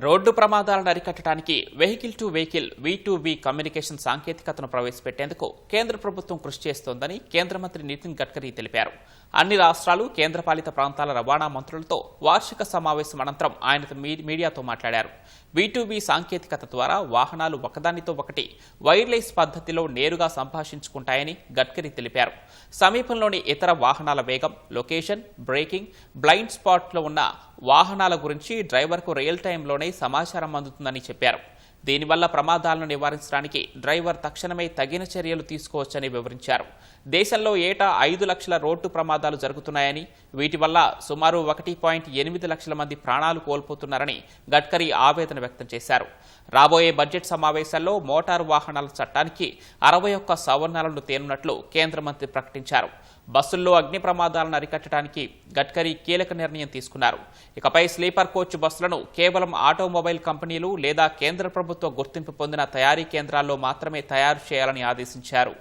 Road ప్రమాదాలను అరికట్టడానికి vehicle to vehicle V to V communication సాంకేతికతను ప్రవేశపెట్టేందుకు కేంద్ర ప్రభుత్వం కృషి చేస్తోందని కేంద్ర మంత్రి నితిన్ గడ్కరీ తెలిపారు. అన్ని రాష్ట్రాలు కేంద్రపాలిత ప్రాంతాల రవాణా మంత్రులతో వార్షిక సమావేశం అనంతరం ఆయన మీ- మీడియాతో మాట్లాడారు. వి సాంకేతికత ద్వారా వాహనాలు ఒకదానితో ఒకటి వైర్లెస్ పద్ధతిలో నేరుగా సంభాషించుకుంటాయని గడ్కరీ తెలిపారు. సమీపంలోని ఇతర వాహనాల వేగం లొకేషన్ బ్రేకింగ్ బ్లైండ్ స్పాట్లో ఉన్న వాహనాల గురించి డ్రైవర్కు రియల్ టైంలోనే సమాచారం అందుతుందని చెప్పారు. దీనివల్ల ప్రమాదాలను నివారించడానికి డ్రైవర్ తక్షణమే తగిన చర్యలు తీసుకోవచ్చని వివరించారు. దేశంలో ఏటా ఐదు లక్షల రోడ్డు ప్రమాదాలు జరుగుతున్నాయని వీటి వల్ల సుమారు ఒకటి పాయింట్ ఎనిమిది లక్షల మంది ప్రాణాలు కోల్పోతున్నారని గడ్కరీ ఆవేదన వ్యక్తం చేశారు. రాబోయే బడ్జెట్ సమావేశాల్లో మోటారు వాహనాల చట్టానికి అరవై ఒక్క సవరణలను తేనున్నట్లు కేంద్ర మంత్రి ప్రకటించారు. బస్సుల్లో అగ్ని ప్రమాదాలను అరికట్టడానికి గడ్కరీ కీలక నిర్ణయం తీసుకున్నారు. ఇకపై స్లీపర్ కోచ్ బస్సులను కేవలం ఆటోమొబైల్ కంపెనీలు లేదా కేంద్ర ప్రభుత్వ గుర్తింపు పొందిన తయారీ కేంద్రాల్లో మాత్రమే తయారు చేయాలని ఆదేశించారు.